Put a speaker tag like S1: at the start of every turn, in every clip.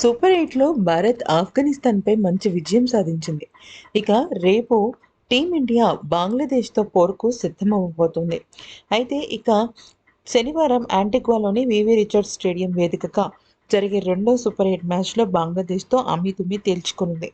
S1: Super ఎయిట్లో భారత్ ఆఫ్ఘనిస్తాన్పై మంచి విజయం సాధించింది. ఇక రేపు టీమిండియా బంగ్లాదేశ్తో పోరుకు సిద్ధమవ్వబోతుంది. అయితే ఇక శనివారం యాంటిగ్వాలోని వివి రిచర్డ్ స్టేడియం వేదికగా జరిగే రెండో సూపర్ ఎయిట్ మ్యాచ్లో బంగ్లాదేశ్తో అమ్మితుమ్మి తేల్చుకునింది.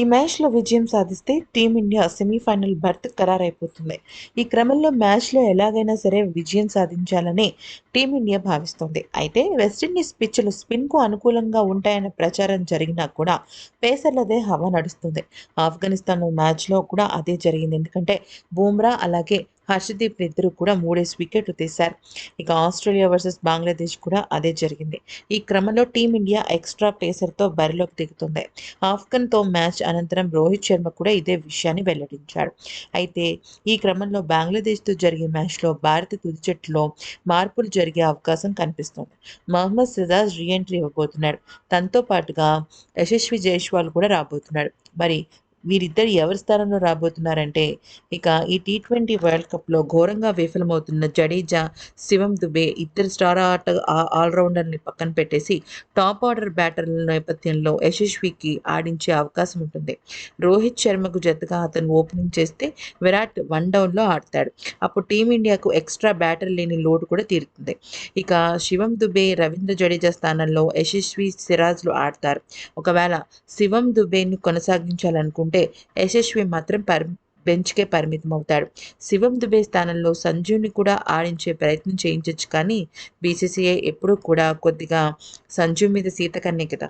S1: ఈ మ్యాచ్లో విజయం సాధిస్తే టీమిండియా సెమీఫైనల్ బర్త్ ఖరారైపోతుంది. ఈ క్రమంలో మ్యాచ్లో ఎలాగైనా సరే విజయం సాధించాలని టీమిండియా భావిస్తోంది. అయితే వెస్టిండీస్ పిచ్లు స్పిన్కు అనుకూలంగా ఉంటాయన్న ప్రచారం జరిగినా కూడా పేసర్లదే హవా నడుస్తుంది. ఆఫ్ఘనిస్తాన్ మ్యాచ్లో కూడా అదే జరిగింది. ఎందుకంటే బూమ్రా అలాగే హర్షదీప్ ఇద్దరు కూడా మూడేసి వికెట్లు తీశారు. ఇక ఆస్ట్రేలియా వర్సెస్ బంగ్లాదేశ్ కూడా అదే జరిగింది. ఈ క్రమంలో టీమిండియా ఎక్స్ట్రా పేసర్తో బరిలోకి దిగుతుంది. ఆఫ్ఘన్తో మ్యాచ్ అనంతరం రోహిత్ శర్మ కూడా ఇదే విషయాన్ని వెల్లడించాడు. అయితే ఈ క్రమంలో బంగ్లాదేశ్తో జరిగే మ్యాచ్లో భారత తుది జట్టులో మార్పులు జరిగే అవకాశం కనిపిస్తుంది. మహమ్మద్ సిరాజ్ రీఎంట్రీ ఇవ్వబోతున్నాడు. తనతో పాటుగా యశస్వి జైస్వాల్ కూడా రాబోతున్నాడు. మరి వీరిద్దరు ఎవరి స్థానంలో రాబోతున్నారంటే ఇక ఈ టీ ట్వంటీ వరల్డ్ కప్లో ఘోరంగా విఫలమవుతున్న జడేజా శివం దుబే ఇద్దరు స్టార్ ఆట ఆల్రౌండర్ని పక్కన పెట్టేసి టాప్ ఆర్డర్ బ్యాటర్ల నేపథ్యంలో యశస్వికి ఆడించే అవకాశం ఉంటుంది. రోహిత్ శర్మకు జతగా అతను ఓపెనింగ్ చేస్తే విరాట్ వన్ డౌన్లో ఆడతాడు. అప్పుడు టీమిండియాకు ఎక్స్ట్రా బ్యాటర్ లేని లోటు కూడా తీరుతుంది. ఇక శివం దుబే రవీంద్ర జడేజా స్థానంలో యశస్వి సిరాజ్లు ఆడతారు. ఒకవేళ శివం దుబేని కొనసాగించాలనుకుంటే యశస్వి మాత్రం పర్ బెంచ్కే పరిమితం అవుతాడు శివం దుబే స్థానంలో సంజీవ్ని కూడా ఆడించే ప్రయత్నం చేయించవచ్చు కానీ బీసీసీఐ ఎప్పుడూ కూడా కొద్దిగా సంజీవ్ మీద సీత కన్నే కదా.